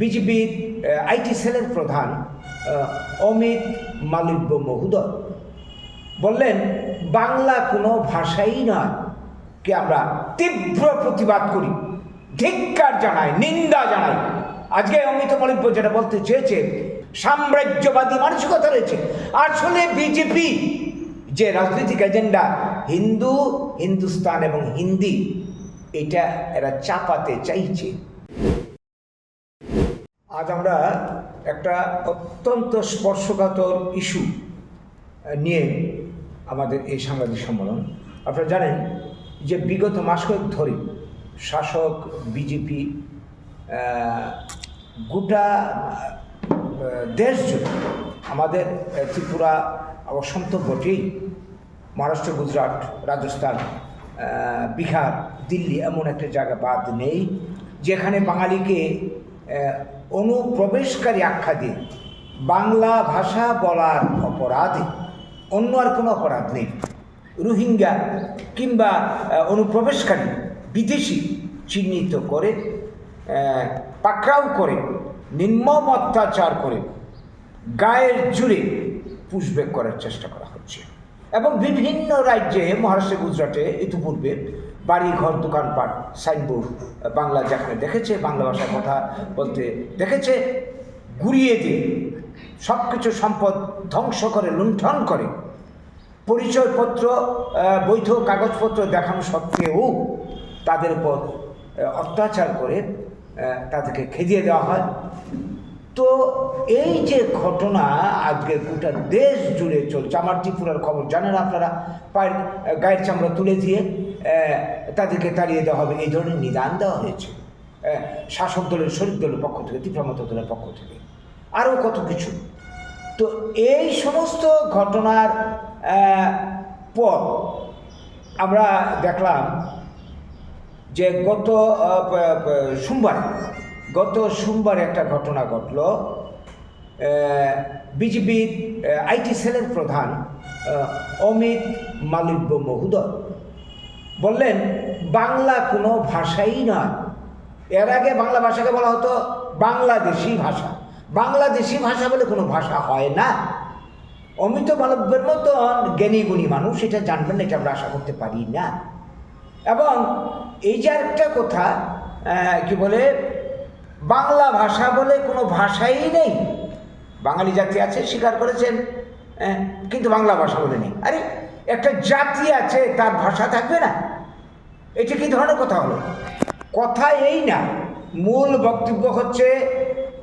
বিজেপির আইটি সেলের প্রধান অমিত মালব্য মহোদয় বললেন, বাংলা কোনো ভাষাই নয় কে আমরা তীব্র প্রতিবাদ করি, ধিক্কার জানাই, নিন্দা জানাই। আজকে অমিত মালব্য যেটা বলতে চেয়েছে, সাম্রাজ্যবাদী মানসিকতা রয়েছে। আসলে বিজেপি যে রাজনৈতিক এজেন্ডা, হিন্দু, হিন্দুস্তান এবং হিন্দি, এটা এরা চাপাতে চাইছে। আজ আমরা একটা অত্যন্ত স্পর্শকাতর ইস্যু নিয়ে আমাদের এই সাংবাদিক সম্মেলন। আপনারা জানেন যে বিগত মাস কয়েক ধরে শাসক, বিজেপি গোটা দেশ জুড়ে আমাদের ত্রিপুরা অসন্ত বটেই মহারাষ্ট্র, গুজরাট, রাজস্থান বিহার, দিল্লি এমন একটা জায়গা বাদ নেই, যেখানে বাঙালিকে অনুপ্রবেশকারী আখ্যা দিয়ে বাংলা ভাষা বলার অপরাধে। অন্য আর কোনো অপরাধ নেই। রোহিঙ্গা কিংবা অনুপ্রবেশকারী বিদেশি চিহ্নিত করে পাকড়াও করে, নির্মম অত্যাচার করে গায়ের জুড়ে পুষবেক করার চেষ্টা করা হচ্ছে। এবং বিভিন্ন রাজ্যে, মহারাষ্ট্রে, গুজরাটে ইতিপূর্বে বাড়ি ঘর দোকানপাট সাইনবোর্ড বাংলা যেখানে দেখেছে, বাংলা ভাষায় কথা বলতে দেখেছে, গুড়িয়ে দিয়ে সব কিছু সম্পদ ধ্বংস করে, লুণ্ঠন করে। পরিচয়পত্র বৈধ কাগজপত্র দেখানো সত্ত্বেও তাদের উপর অত্যাচার করে তাদেরকে খেদিয়ে দেওয়া হয়। তো এই যে ঘটনা আজকে গোটা দেশ জুড়ে চলছে, আমার ত্রিপুরার খবর জানেন আপনারা, পায়ের, গায়ের চামড়া তুলে দিয়ে তাদেরকে তাড়িয়ে দেওয়া হবে, এই ধরনের নিদান দেওয়া হয়েছে। শাসক দলের, শরিক দলের পক্ষ থেকে তীব্রমত দলের পক্ষ থেকে। আরও কত কিছু। তো এই সমস্ত ঘটনার পর আমরা দেখলাম যে গত সোমবার গত সোমবার একটা ঘটনা ঘটল। বিজেপির আইটি সেলের প্রধান অমিত মালব্য মহোদয় বললেন, বাংলা কোনো ভাষাই নয়। এর আগে বাংলা ভাষাকে বলা হতো বাংলাদেশি ভাষা। বাংলাদেশি ভাষা বলে কোনো ভাষা হয় না। অমিত মালব্যের মতন জ্ঞানী গুণী মানুষ এটা জানবেন, এটা আমরা আশা করতে পারি না। এবং এই যে একটা কথা কি বলে বাংলা ভাষা বলে কোনো ভাষাই নেই। বাঙালি জাতি আছে, স্বীকার করেছেন। কিন্তু বাংলা ভাষা বলে নেই আরে, একটা জাতি আছে, তার ভাষা থাকবে না। এটা কি ধরনের কথা হলো? কথা এই না। মূল বক্তব্য হচ্ছে,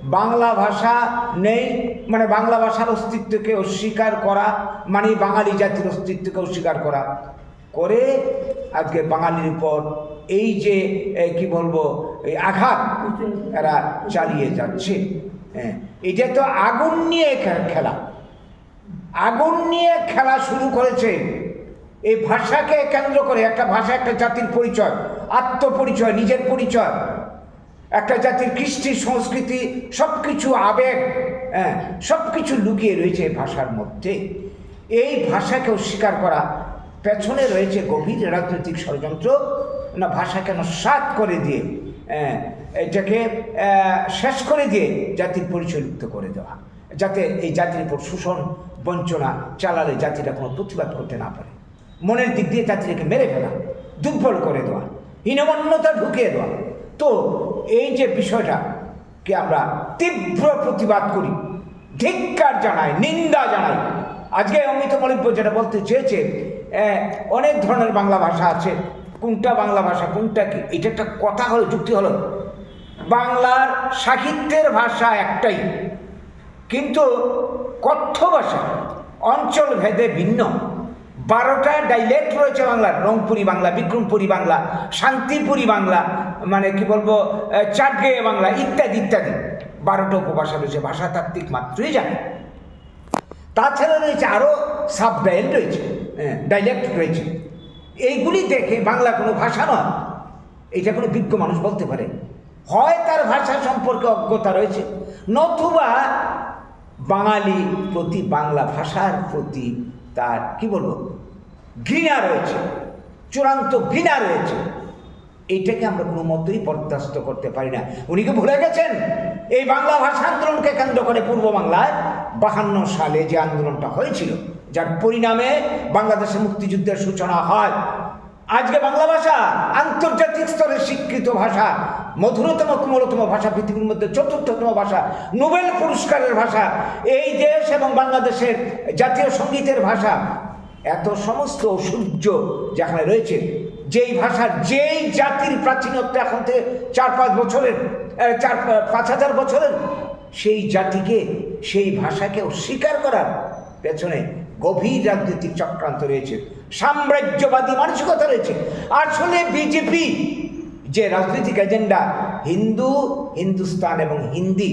বাংলা ভাষা নেই মানে বাংলা ভাষার অস্তিত্বকে অস্বীকার করা মানে বাঙালি জাতির অস্তিত্বকে অস্বীকার করা। করে আজকে বাঙালির উপর এই যে কি বলব, এই আঘাত এরা চালিয়ে যাচ্ছে। হ্যাঁ এটা তো আগুন নিয়ে খেলা। আগুন নিয়ে খেলা শুরু করেছে। এই ভাষাকে কেন্দ্র করে একটা ভাষা, একটা জাতির পরিচয়, আত্মপরিচয়, নিজের পরিচয়, একটা জাতির কৃষ্টি সংস্কৃতি সব কিছু আবেগ হ্যাঁ সব কিছু লুকিয়ে রয়েছে এই ভাষার মধ্যে। এই ভাষাকে অস্বীকার করা পেছনে রয়েছে গভীর রাজনৈতিক ষড়যন্ত্র। না ভাষা কেন সাত করে দিয়ে হ্যাঁ, এটাকে শেষ করে দিয়ে জাতির পরিচয় লুপ্ত করে দেওয়া যাতে এই জাতির উপর শোষণ বঞ্চনা চালালে জাতিটা কোনো প্রতিবাদ করতে না পারে। মনের দিক দিয়ে জাতিটাকে মেরে ফেলা দুর্বল করে দেওয়া হীনমন্যতা ঢুকিয়ে দেওয়া। তো এই যে বিষয়টাকে আমরা তীব্র প্রতিবাদ করি ধিক্কার জানাই নিন্দা জানাই। আজকে অমিত মলিব্য যেটা বলতে চেয়েছে অনেক ধরনের বাংলা ভাষা আছে কোনটা বাংলা ভাষা কোনটা কি? এটা একটা কথা হলো যুক্তি হলো। বাংলার সাহিত্যের ভাষা একটাই। কিন্তু কথ্য ভাষা অঞ্চল ভেদে ভিন্ন। বারোটা ডাইলেক্ট রয়েছে বাংলার। রংপুরি বাংলা বিক্রমপুরি বাংলা শান্তিপুরি বাংলা মানে কি বলব আহ, চাটগেয়ে বাংলা ইত্যাদি ইত্যাদি। বারোটা উপভাষা রয়েছে ভাষাতাত্ত্বিক মাত্রই জানে। তাছাড়া রয়েছে আরও সাব ডাইল রয়েছে ডাইলেক্ট রয়েছে। এইগুলি দেখে বাংলা কোনো ভাষা নয়। এটা কোনো বিজ্ঞ মানুষ বলতে পারে। হয় তার ভাষা সম্পর্কে অজ্ঞতা রয়েছে, নতুবা বাঙালি প্রতি, বাংলা ভাষার প্রতি তার, কি বলব, ঘৃণা রয়েছে, চূড়ান্ত ঘৃণা রয়েছে। এইটাকে আমরা কোনো মতেই বরদাস্ত করতে পারি না। উনি কি ভুলে গেছেন? এই বাংলা ভাষা আন্দোলনকে কেন্দ্র করে পূর্ব বাংলায় বাহান্ন সালে যে আন্দোলনটা হয়েছিল যার পরিণামে বাংলাদেশের মুক্তিযুদ্ধের সূচনা হয়। আজকে বাংলা ভাষা আন্তর্জাতিক স্তরে স্বীকৃত ভাষা, মধুরতম, কোমলতম ভাষা, পৃথিবীর মধ্যে চতুর্থতম ভাষা, নোবেল পুরস্কারের ভাষা, এই দেশ এবং বাংলাদেশের জাতীয় সঙ্গীতের ভাষা, এত সমস্ত ঐশ্বর্য যেখানে রয়েছে, যেই ভাষার যেই জাতির প্রাচীনত্ব এখন থেকে চার পাঁচ বছরের চার পাঁচ হাজার বছরের, সেই জাতিকে, সেই ভাষাকে অস্বীকার করার পেছনে গভীর রাজনৈতিক চক্রান্ত রয়েছে, সাম্রাজ্যবাদী মানসিকতা রয়েছে। আসলে বিজেপি যে রাজনৈতিক এজেন্ডা হিন্দু, হিন্দুস্তান এবং হিন্দি,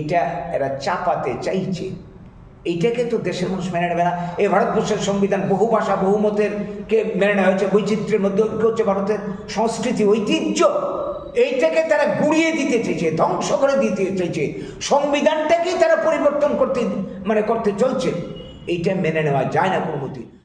এটা এরা চাপাতে চাইছে। এইটাকে তো দেশের মানুষ মেনে নেবে না। এই ভারতবর্ষের সংবিধান বহু ভাষা বহুমতের কে মেনে নেওয়া হয়েছে। বৈচিত্র্যের মধ্যে ঐক্য হচ্ছে ভারতের সংস্কৃতি, ঐতিহ্য। এইটাকে তারা গুড়িয়ে দিতে চেয়েছে ধ্বংস করে দিতে চেয়েছে সংবিধানটাকেই তারা পরিবর্তন করতে মানে করতে চলছে। এইটা মেনে নেওয়া যায় না কোনো মতে